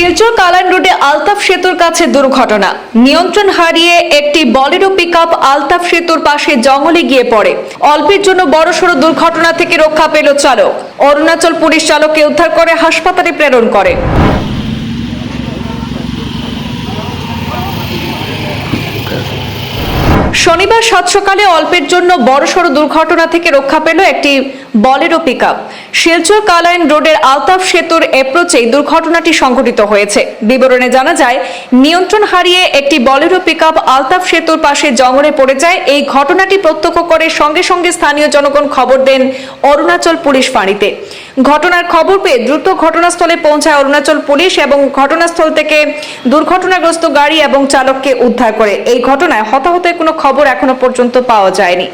শিলচর কালান রোডে আলতাফ সেতুর কাছে দুর্ঘটনা। নিয়ন্ত্রণ হারিয়ে একটি বলেরো পিকআপ আলতাফ সেতুর পাশে জঙ্গলে গিয়ে পড়ে। অল্পের জন্য বড়সড় দুর্ঘটনা থেকে রক্ষা পেল চালক। অরুণাচল পুলিশ চালককে উদ্ধার করে হাসপাতালে প্রেরণ করে। শনিবার সাত সকালে অল্পের জন্য বড়সড় দুর্ঘটনা থেকে রক্ষা পেল একটি বলেরো পিকআপ। শিলচর কালাইন রোডের আলতাফ সেতুর অ্যাপ্রোচেই দুর্ঘটনাটি সংঘটিত হয়েছে। বিবরণে জানা যায়, নিয়ন্ত্রণ হারিয়ে একটি বলেরো পিকআপ আলতাফ সেতুর পাশে জঙ্গলে পড়ে যায়। এই ঘটনাটি প্রত্যক্ষ করে সঙ্গে সঙ্গে স্থানীয় জনগণ খবর দেন অরুণাচল পুলিশ ফাঁড়িতে। ঘটনার খবর পেয়ে দ্রুত ঘটনাস্থলে পৌঁছায় অরুণাচল পুলিশ এবং ঘটনাস্থল থেকে দুর্ঘটনাগ্রস্ত গাড়ি এবং চালককে উদ্ধার করে। এই ঘটনায় হতাহতের কোনো খবর এখনও পর্যন্ত পাওয়া যায়নি।